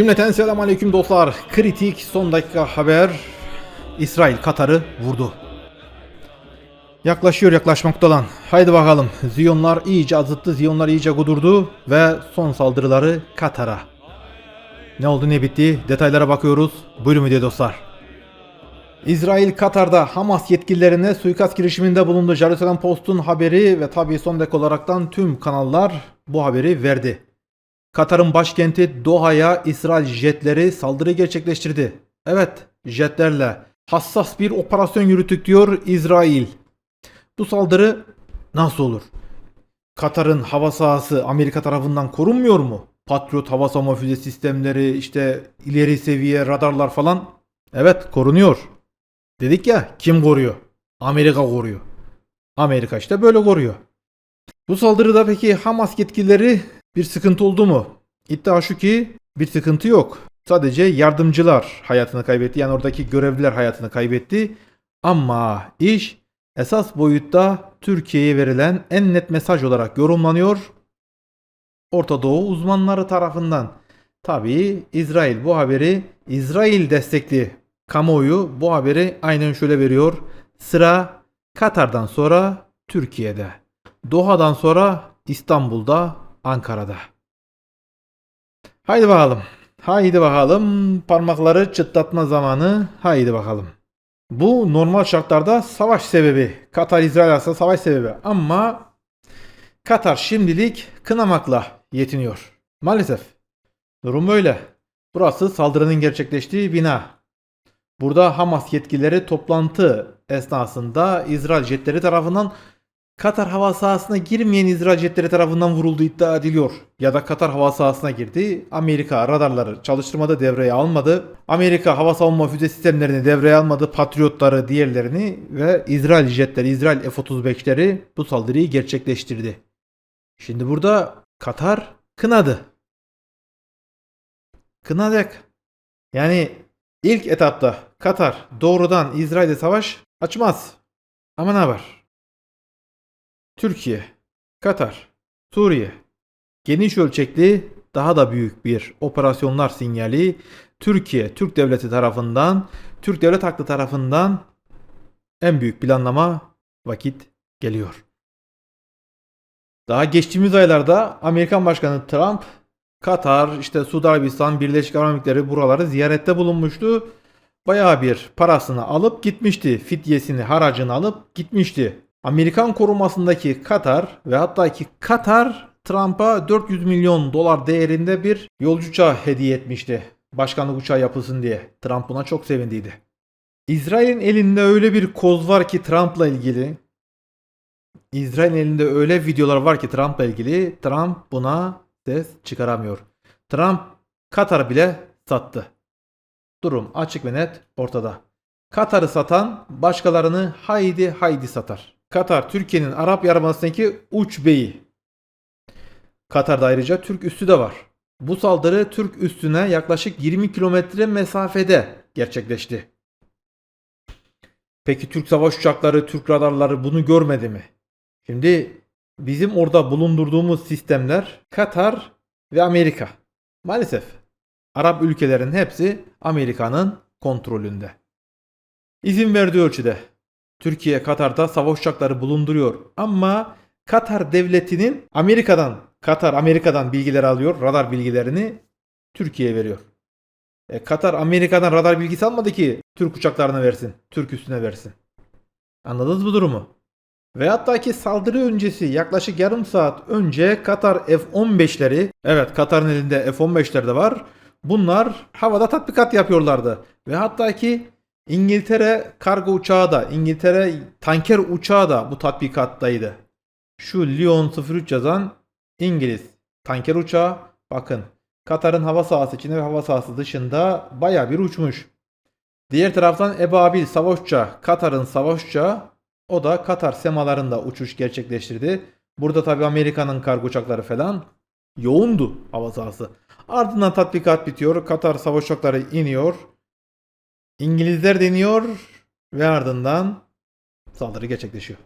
Cümleten selam aleyküm dostlar. Kritik son dakika haber. İsrail Katar'ı vurdu. Yaklaşıyor yaklaşmakta olan. Haydi bakalım. Ziyonlar iyice azıttı, Ziyonlar iyice kudurdu ve son saldırıları Katar'a. Ne oldu ne bitti detaylara bakıyoruz. Buyurun video dostlar. İsrail Katar'da Hamas yetkililerine suikast girişiminde bulundu. Jerusalem Post'un haberi ve tabii son dakika olaraktan tüm kanallar bu haberi verdi. Katar'ın başkenti Doha'ya İsrail jetleri saldırı gerçekleştirdi. Evet, jetlerle hassas bir operasyon yürüttük diyor İsrail. Bu saldırı nasıl olur? Katar'ın hava sahası Amerika tarafından korunmuyor mu? Patriot hava savunma füze sistemleri, işte ileri seviye radarlar falan. Evet, korunuyor. Dedik ya, kim koruyor? Amerika koruyor. Amerika işte böyle koruyor. Bu saldırıda peki Hamas yetkilileri bir sıkıntı oldu mu? İddia şu ki bir sıkıntı yok. Sadece yardımcılar hayatını kaybetti. Yani oradaki görevliler hayatını kaybetti. Ama iş esas boyutta Türkiye'ye verilen en net mesaj olarak yorumlanıyor. Orta Doğu uzmanları tarafından. Tabii İsrail bu haberi İsrail destekli kamuoyu bu haberi aynen şöyle veriyor. Sıra Katar'dan sonra Türkiye'de. Doha'dan sonra İstanbul'da, Ankara'da. Haydi bakalım. Haydi bakalım. Parmakları çıtlatma zamanı. Haydi bakalım. Bu normal şartlarda savaş sebebi. Katar-İsrail arasında savaş sebebi. Ama Katar şimdilik kınamakla yetiniyor. Maalesef. Durum böyle. Burası saldırının gerçekleştiği bina. Burada Hamas yetkilileri toplantı esnasında İsrail jetleri tarafından Katar hava sahasına girmeyen İsrail jetleri tarafından vurulduğu iddia ediliyor. Ya da Katar hava sahasına girdi. Amerika radarları çalıştırmadı, devreye almadı. Amerika hava savunma füze sistemlerini devreye almadı. Patriotları, diğerlerini ve İsrail jetleri, İsrail F-35'leri bu saldırıyı gerçekleştirdi. Şimdi burada Katar kınadı. Kınayacak. Yani ilk etapta Katar doğrudan İsrail'e savaş açmaz. Ama ne var? Türkiye, Katar, Suriye geniş ölçekli daha da büyük bir operasyonlar sinyali Türkiye, Türk devleti tarafından, Türk devlet aklı tarafından en büyük planlama vakit geliyor. Daha geçtiğimiz aylarda Amerikan Başkanı Trump Katar, işte Suudi Arabistan, Birleşik Arap Emirlikleri buraları ziyarette bulunmuştu. Bayağı bir parasını alıp gitmişti. Fidyesini, haracını alıp gitmişti. Amerikan korumasındaki Katar ve hatta ki Katar Trump'a 400 milyon dolar değerinde bir yolcu uçağı hediye etmişti. Başkanlık uçağı yapılsın diye. Trump buna çok sevindiydi. İsrail'in elinde öyle bir koz var ki Trump'la ilgili. İsrail'in elinde öyle videolar var ki Trump'la ilgili. Trump buna ses çıkaramıyor. Trump Katar bile sattı. Durum açık ve net ortada. Katar'ı satan başkalarını haydi haydi satar. Katar Türkiye'nin Arap Yarımadası'ndaki uç beyi. Katar'da ayrıca Türk üssü de var. Bu saldırı Türk üssüne yaklaşık 20 kilometre mesafede gerçekleşti. Peki Türk savaş uçakları, Türk radarları bunu görmedi mi? Şimdi bizim orada bulundurduğumuz sistemler Katar ve Amerika. Maalesef Arap ülkelerin hepsi Amerika'nın kontrolünde. İzin verdiği ölçüde Türkiye Katar'da savaş uçakları bulunduruyor ama Katar devletinin Amerika'dan Katar Amerika'dan bilgiler alıyor, radar bilgilerini Türkiye'ye veriyor. E, Katar Amerika'dan radar bilgisi almadı ki Türk uçaklarına versin, Türk üstüne versin. Anladınız bu durumu? Ve hatta ki saldırı öncesi yaklaşık yarım saat önce Katar F-15'leri, evet Katar'ın elinde F-15'ler de var. Bunlar havada tatbikat yapıyorlardı. Ve hatta ki İngiltere kargo uçağı da, İngiltere tanker uçağı da bu tatbikattaydı. Şu Lyon 03 yazan İngiliz tanker uçağı bakın Katar'ın hava sahası içinde ve hava sahası dışında baya bir uçmuş. Diğer taraftan Ebabil savaş Katar'ın savaş o da Katar semalarında uçuş gerçekleştirdi. Burada tabi Amerika'nın kargo uçakları falan yoğundu hava sahası. Ardından tatbikat bitiyor. Katar savaş uçakları iniyor. İngilizler deniyor ve ardından saldırı gerçekleşiyor.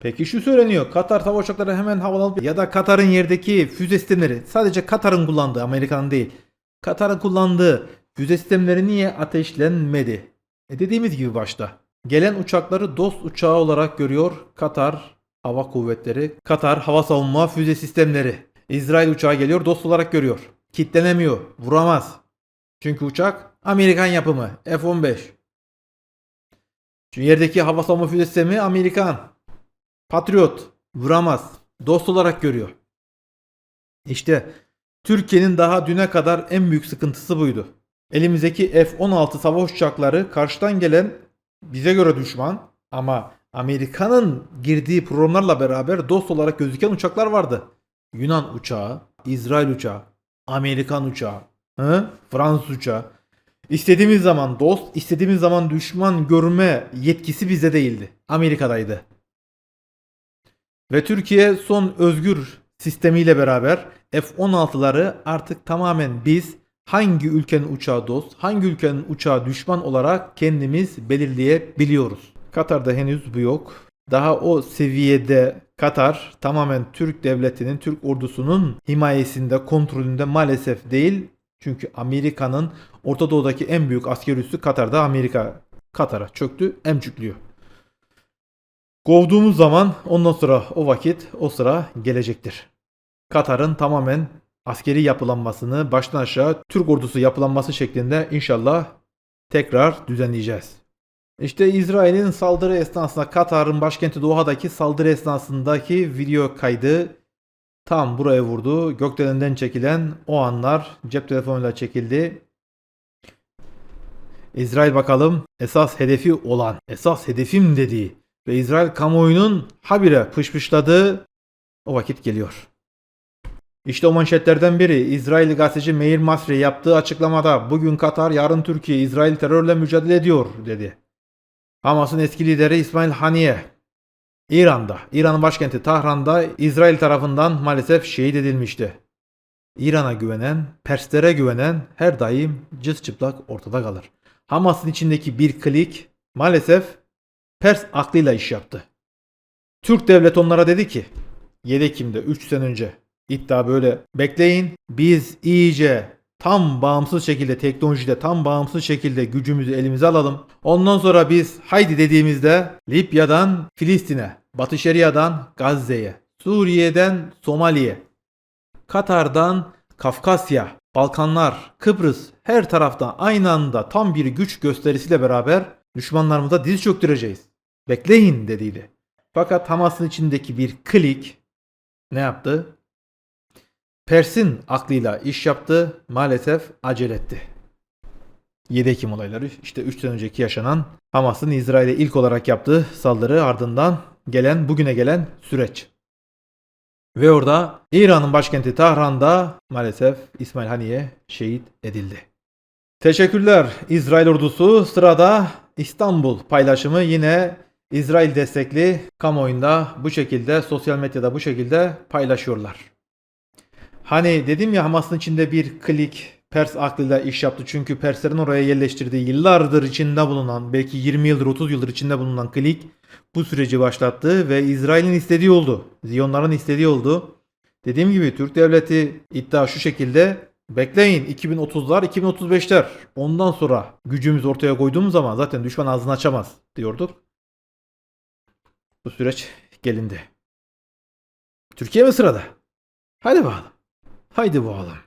Peki şu söyleniyor. Katar savaş uçakları hemen havalanıp ya da Katar'ın yerdeki füze sistemleri sadece Katar'ın kullandığı Amerika'nın değil. Katar'ın kullandığı füze sistemleri niye ateşlenmedi? E dediğimiz gibi başta. Gelen uçakları dost uçağı olarak görüyor Katar Hava Kuvvetleri, Katar Hava Savunma Füze Sistemleri. İsrail uçağı geliyor dost olarak görüyor. Kitlenemiyor, vuramaz. Çünkü uçak Amerikan yapımı F-15. Şu yerdeki hava savunma füze sistemi Amerikan. Patriot vuramaz. Dost olarak görüyor. İşte Türkiye'nin daha düne kadar en büyük sıkıntısı buydu. Elimizdeki F-16 savaş uçakları karşıdan gelen bize göre düşman ama Amerika'nın girdiği programlarla beraber dost olarak gözüken uçaklar vardı. Yunan uçağı, İsrail uçağı, Amerikan uçağı, hı? Fransız uçağı. İstediğimiz zaman dost, istediğimiz zaman düşman görme yetkisi bizde değildi. Amerika'daydı. Ve Türkiye son özgür sistemiyle beraber F-16'ları artık tamamen biz hangi ülkenin uçağı dost, hangi ülkenin uçağı düşman olarak kendimiz belirleyebiliyoruz. Katar'da henüz bu yok. Daha o seviyede Katar tamamen Türk devletinin, Türk ordusunun himayesinde, kontrolünde maalesef değil. Çünkü Amerika'nın Orta Doğu'daki en büyük asker üssü Katar'da Amerika Katar'a çöktü, emcükliyor. Kovduğumuz zaman ondan sonra o vakit, o sıra gelecektir. Katar'ın tamamen askeri yapılanmasını baştan aşağı Türk ordusu yapılanması şeklinde inşallah tekrar düzenleyeceğiz. İşte İsrail'in saldırı esnasında Katar'ın başkenti Doha'daki saldırı esnasındaki video kaydı tam buraya vurdu. Gökdelenden çekilen o anlar cep telefonuyla çekildi. İsrail bakalım esas hedefi olan, esas hedefim dediği ve İsrail kamuoyunun habire pışpışladığı o vakit geliyor. İşte o manşetlerden biri İsrail gazeteci Meir Masri yaptığı açıklamada bugün Katar yarın Türkiye İsrail terörle mücadele ediyor dedi. Hamas'ın eski lideri İsmail Haniye İran'da, İran'ın başkenti Tahran'da İsrail tarafından maalesef şehit edilmişti. İran'a güvenen, Perslere güvenen her daim cız çıplak ortada kalır. Hamas'ın içindeki bir klik maalesef Pers aklıyla iş yaptı. Türk devlet onlara dedi ki 7 Ekim'de 3 sene önce iddia böyle bekleyin biz iyice tam bağımsız şekilde teknolojide tam bağımsız şekilde gücümüzü elimize alalım. Ondan sonra biz haydi dediğimizde Libya'dan Filistin'e, Batı Şeria'dan Gazze'ye, Suriye'den Somali'ye, Katar'dan Kafkasya, Balkanlar, Kıbrıs her taraftan aynı anda tam bir güç gösterisiyle beraber düşmanlarımıza diz çöktüreceğiz. Bekleyin dediydi. Fakat Hamas'ın içindeki bir klik ne yaptı? Pers'in aklıyla iş yaptı, maalesef acele etti. 7 Ekim olayları işte 3 sene önceki yaşanan Hamas'ın İsrail'e ilk olarak yaptığı saldırı ardından gelen bugüne gelen süreç. Ve orada İran'ın başkenti Tahran'da maalesef İsmail Haniye şehit edildi. Teşekkürler İsrail ordusu sırada İstanbul paylaşımı yine İsrail destekli kamuoyunda bu şekilde sosyal medyada bu şekilde paylaşıyorlar. Hani dedim ya Hamas'ın içinde bir klik Pers aklıyla iş yaptı. Çünkü Perslerin oraya yerleştirdiği yıllardır içinde bulunan belki 20 yıldır 30 yıldır içinde bulunan klik bu süreci başlattı ve İsrail'in istediği oldu. Ziyonların istediği oldu. Dediğim gibi Türk devleti iddia şu şekilde bekleyin 2030'lar 2035'ler ondan sonra gücümüz ortaya koyduğumuz zaman zaten düşman ağzını açamaz diyorduk. Bu süreç gelindi. Türkiye mi sırada? Haydi bakalım. Haydi bakalım.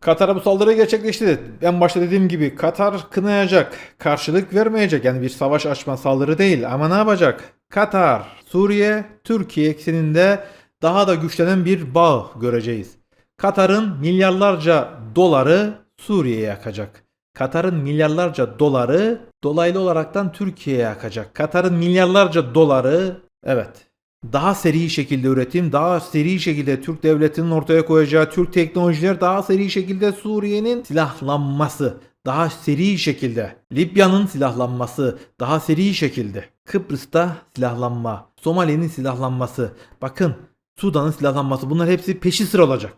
Katar'a bu saldırı gerçekleşti. En başta dediğim gibi Katar kınayacak. Karşılık vermeyecek. Yani bir savaş açma saldırı değil. Ama ne yapacak? Katar, Suriye, Türkiye ekseninde daha da güçlenen bir bağ göreceğiz. Katar'ın milyarlarca doları Suriye'ye yakacak. Katar'ın milyarlarca doları dolaylı olaraktan Türkiye'ye yakacak. Katar'ın milyarlarca doları evet daha seri şekilde üretim, daha seri şekilde Türk devletinin ortaya koyacağı Türk teknolojiler, daha seri şekilde Suriye'nin silahlanması, daha seri şekilde Libya'nın silahlanması, daha seri şekilde Kıbrıs'ta silahlanma, Somali'nin silahlanması, bakın Sudan'ın silahlanması bunlar hepsi peşi sıra olacak.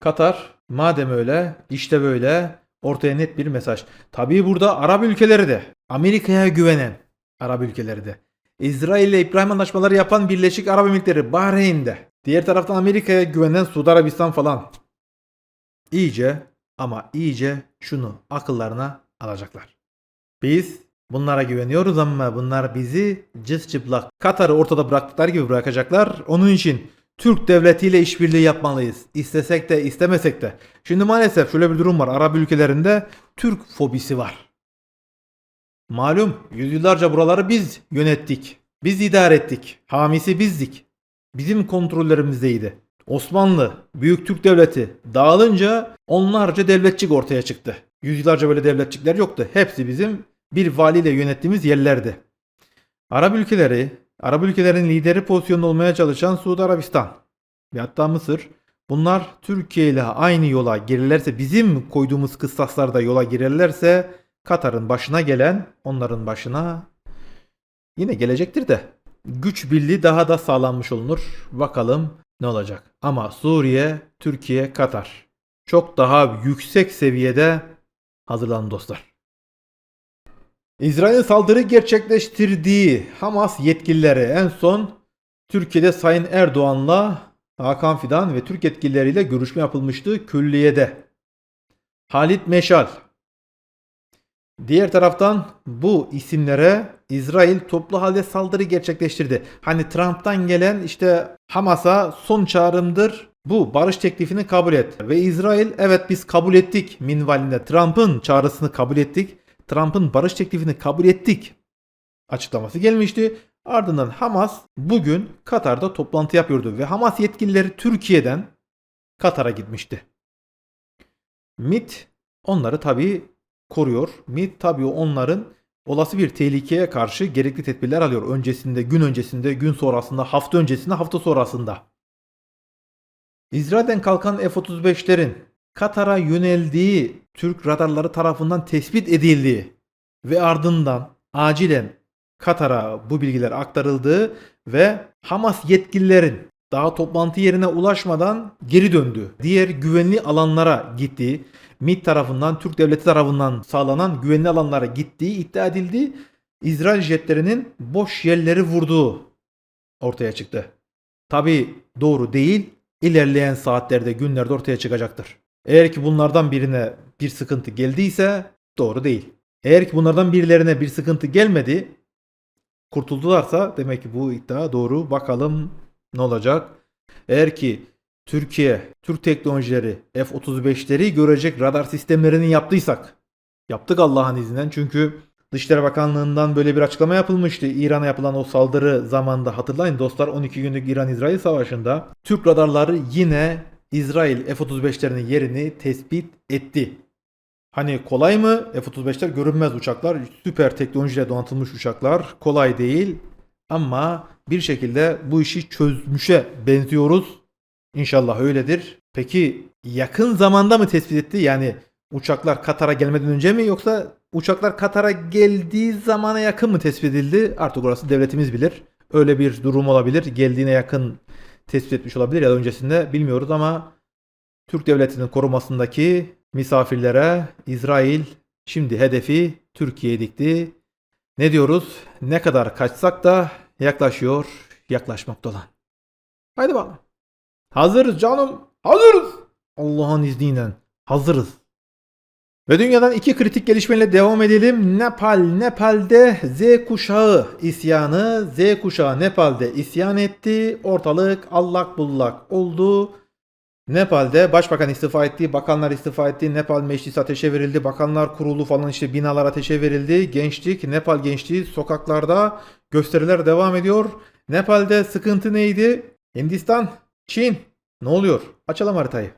Katar madem öyle işte böyle ortaya net bir mesaj. Tabii burada Arap ülkeleri de Amerika'ya güvenen Arap ülkeleri de İsrail ile İbrahim anlaşmaları yapan Birleşik Arap Emirlikleri Bahreyn'de. Diğer taraftan Amerika'ya güvenen Suudi Arabistan falan. iyice ama iyice şunu akıllarına alacaklar. Biz bunlara güveniyoruz ama bunlar bizi cız çıplak Katar'ı ortada bıraktıkları gibi bırakacaklar. Onun için Türk devletiyle işbirliği yapmalıyız. İstesek de istemesek de. Şimdi maalesef şöyle bir durum var. Arap ülkelerinde Türk fobisi var. Malum yüzyıllarca buraları biz yönettik. Biz idare ettik. Hamisi bizdik. Bizim kontrollerimizdeydi. Osmanlı, Büyük Türk Devleti dağılınca onlarca devletçik ortaya çıktı. Yüzyıllarca böyle devletçikler yoktu. Hepsi bizim bir valiyle yönettiğimiz yerlerdi. Arap ülkeleri, Arap ülkelerin lideri pozisyonunda olmaya çalışan Suudi Arabistan ve hatta Mısır bunlar Türkiye ile aynı yola girerlerse bizim koyduğumuz kıstaslarda yola girerlerse Katar'ın başına gelen onların başına yine gelecektir de güç birliği daha da sağlanmış olunur. Bakalım ne olacak. Ama Suriye, Türkiye, Katar çok daha yüksek seviyede hazırlanın dostlar. İsrail'in saldırı gerçekleştirdiği Hamas yetkilileri en son Türkiye'de Sayın Erdoğan'la Hakan Fidan ve Türk yetkilileriyle görüşme yapılmıştı külliyede. Halit Meşal. Diğer taraftan bu isimlere İsrail toplu halde saldırı gerçekleştirdi. Hani Trump'tan gelen işte Hamas'a son çağrımdır. Bu barış teklifini kabul et. Ve İsrail evet biz kabul ettik minvalinde Trump'ın çağrısını kabul ettik. Trump'ın barış teklifini kabul ettik açıklaması gelmişti. Ardından Hamas bugün Katar'da toplantı yapıyordu ve Hamas yetkilileri Türkiye'den Katar'a gitmişti. MIT onları tabii koruyor. MIT tabii onların olası bir tehlikeye karşı gerekli tedbirler alıyor. Öncesinde, gün öncesinde, gün sonrasında, hafta öncesinde, hafta sonrasında. İsrail'den kalkan F-35'lerin Katar'a yöneldiği Türk radarları tarafından tespit edildiği ve ardından acilen Katar'a bu bilgiler aktarıldığı ve Hamas yetkililerin daha toplantı yerine ulaşmadan geri döndü. Diğer güvenli alanlara gittiği, MİT tarafından, Türk devleti tarafından sağlanan güvenli alanlara gittiği iddia edildi. İsrail jetlerinin boş yerleri vurduğu ortaya çıktı. Tabi doğru değil, ilerleyen saatlerde, günlerde ortaya çıkacaktır. Eğer ki bunlardan birine bir sıkıntı geldiyse doğru değil. Eğer ki bunlardan birilerine bir sıkıntı gelmedi, kurtuldularsa demek ki bu iddia doğru. Bakalım ne olacak? Eğer ki Türkiye, Türk teknolojileri F-35'leri görecek radar sistemlerini yaptıysak, yaptık Allah'ın izniyle çünkü Dışişleri Bakanlığı'ndan böyle bir açıklama yapılmıştı. İran'a yapılan o saldırı zamanında hatırlayın dostlar 12 günlük İran-İsrail savaşında Türk radarları yine İsrail F-35'lerinin yerini tespit etti. Hani kolay mı? F-35'ler görünmez uçaklar, süper teknolojiyle donatılmış uçaklar. Kolay değil ama bir şekilde bu işi çözmüşe benziyoruz. İnşallah öyledir. Peki yakın zamanda mı tespit etti? Yani uçaklar Katar'a gelmeden önce mi yoksa uçaklar Katar'a geldiği zamana yakın mı tespit edildi? Artık orası devletimiz bilir. Öyle bir durum olabilir. Geldiğine yakın tespit etmiş olabilir ya da öncesinde bilmiyoruz ama Türk devletinin korumasındaki misafirlere İsrail şimdi hedefi Türkiye'ye dikti. Ne diyoruz? Ne kadar kaçsak da yaklaşıyor, yaklaşmakta olan. Haydi bakalım. Hazırız canım. Hazırız. Allah'ın izniyle hazırız. Ve dünyadan iki kritik gelişmeyle devam edelim. Nepal, Nepal'de Z kuşağı isyanı, Z kuşağı Nepal'de isyan etti. Ortalık allak bullak oldu. Nepal'de başbakan istifa etti, bakanlar istifa etti, Nepal meclisi ateşe verildi, bakanlar kurulu falan işte binalar ateşe verildi. Gençlik, Nepal gençliği sokaklarda gösteriler devam ediyor. Nepal'de sıkıntı neydi? Hindistan, Çin. Ne oluyor? Açalım haritayı.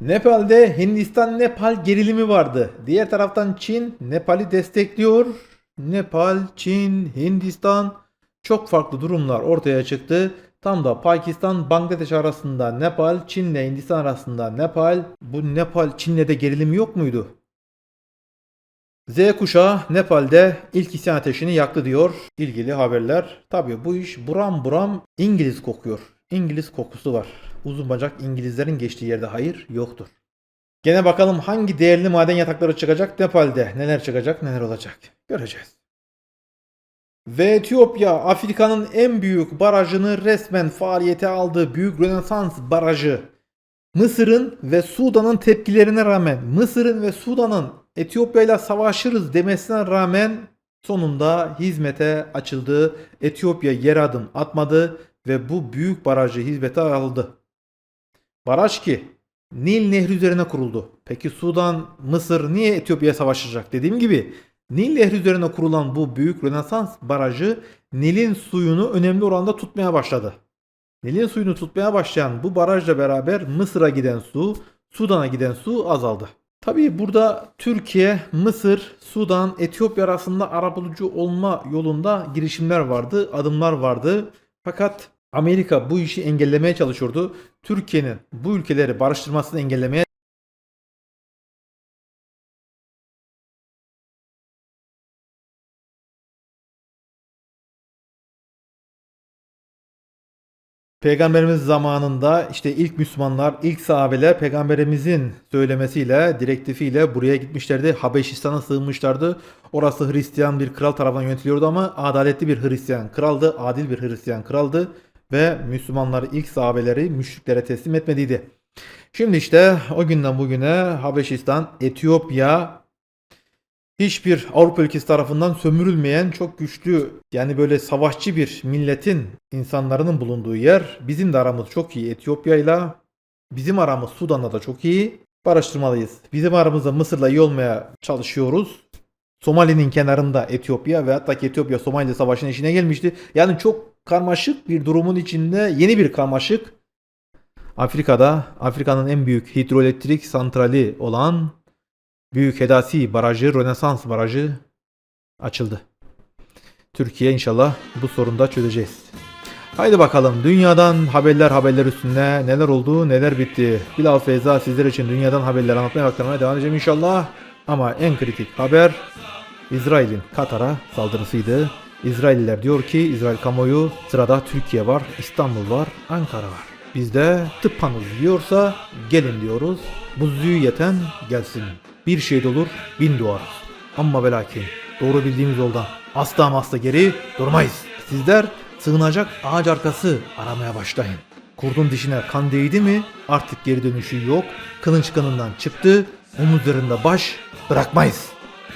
Nepal'de Hindistan-Nepal gerilimi vardı. Diğer taraftan Çin Nepal'i destekliyor. Nepal, Çin, Hindistan çok farklı durumlar ortaya çıktı. Tam da Pakistan, Bangladeş arasında Nepal, Çin'le Hindistan arasında Nepal. Bu Nepal, Çin'le de gerilim yok muydu? Z kuşağı Nepal'de ilk isyan ateşini yaktı diyor ilgili haberler. Tabii bu iş buram buram İngiliz kokuyor. İngiliz kokusu var. Uzun bacak İngilizlerin geçtiği yerde hayır yoktur. Gene bakalım hangi değerli maden yatakları çıkacak Nepal'de. Neler çıkacak neler olacak. Göreceğiz. Ve Etiyopya Afrika'nın en büyük barajını resmen faaliyete aldı. Büyük Rönesans Barajı. Mısır'ın ve Sudan'ın tepkilerine rağmen Mısır'ın ve Sudan'ın Etiyopya ile savaşırız demesine rağmen sonunda hizmete açıldı. Etiyopya yer adım atmadı ve bu büyük barajı hizmete aldı. Baraj ki Nil Nehri üzerine kuruldu. Peki Sudan, Mısır niye Etiyopya'ya savaşacak? Dediğim gibi Nil Nehri üzerine kurulan bu büyük Rönesans barajı Nil'in suyunu önemli oranda tutmaya başladı. Nil'in suyunu tutmaya başlayan bu barajla beraber Mısır'a giden su, Sudan'a giden su azaldı. Tabii burada Türkiye, Mısır, Sudan, Etiyopya arasında arabulucu olma yolunda girişimler vardı, adımlar vardı. Fakat Amerika bu işi engellemeye çalışıyordu. Türkiye'nin bu ülkeleri barıştırmasını engellemeye Peygamberimiz zamanında işte ilk Müslümanlar, ilk sahabeler peygamberimizin söylemesiyle, direktifiyle buraya gitmişlerdi. Habeşistan'a sığınmışlardı. Orası Hristiyan bir kral tarafından yönetiliyordu ama adaletli bir Hristiyan kraldı, adil bir Hristiyan kraldı ve Müslümanlar ilk sahabeleri müşriklere teslim etmediydi. Şimdi işte o günden bugüne Habeşistan, Etiyopya, hiçbir Avrupa ülkesi tarafından sömürülmeyen çok güçlü yani böyle savaşçı bir milletin insanların bulunduğu yer. Bizim de aramız çok iyi Etiyopya'yla. Bizim aramız Sudan'la da çok iyi. Barıştırmalıyız. Bizim aramızda Mısır'la iyi olmaya çalışıyoruz. Somali'nin kenarında Etiyopya ve hatta Etiyopya Somali savaşının içine gelmişti. Yani çok karmaşık bir durumun içinde yeni bir karmaşık. Afrika'da Afrika'nın en büyük hidroelektrik santrali olan Büyük Hedasi Barajı, Rönesans Barajı açıldı. Türkiye inşallah bu sorunu da çözeceğiz. Haydi bakalım dünyadan haberler haberler üstünde neler oldu neler bitti. Bilal Feyza sizler için dünyadan haberler anlatmaya aktarmaya devam edeceğim inşallah. Ama en kritik haber İsrail'in Katar'a saldırısıydı. İsrailliler diyor ki İsrail kamuoyu sırada Türkiye var, İstanbul var, Ankara var. Biz de tıppanız diyorsa gelin diyoruz. Bu yeten gelsin. Bir şey olur, bin doğarız. Ama ve lakin doğru bildiğimiz yoldan asla ama asla geri durmayız. Sizler sığınacak ağaç arkası aramaya başlayın. Kurdun dişine kan değdi mi artık geri dönüşü yok. Kılınç kanından çıktı. Omuzlarında baş bırakmayız.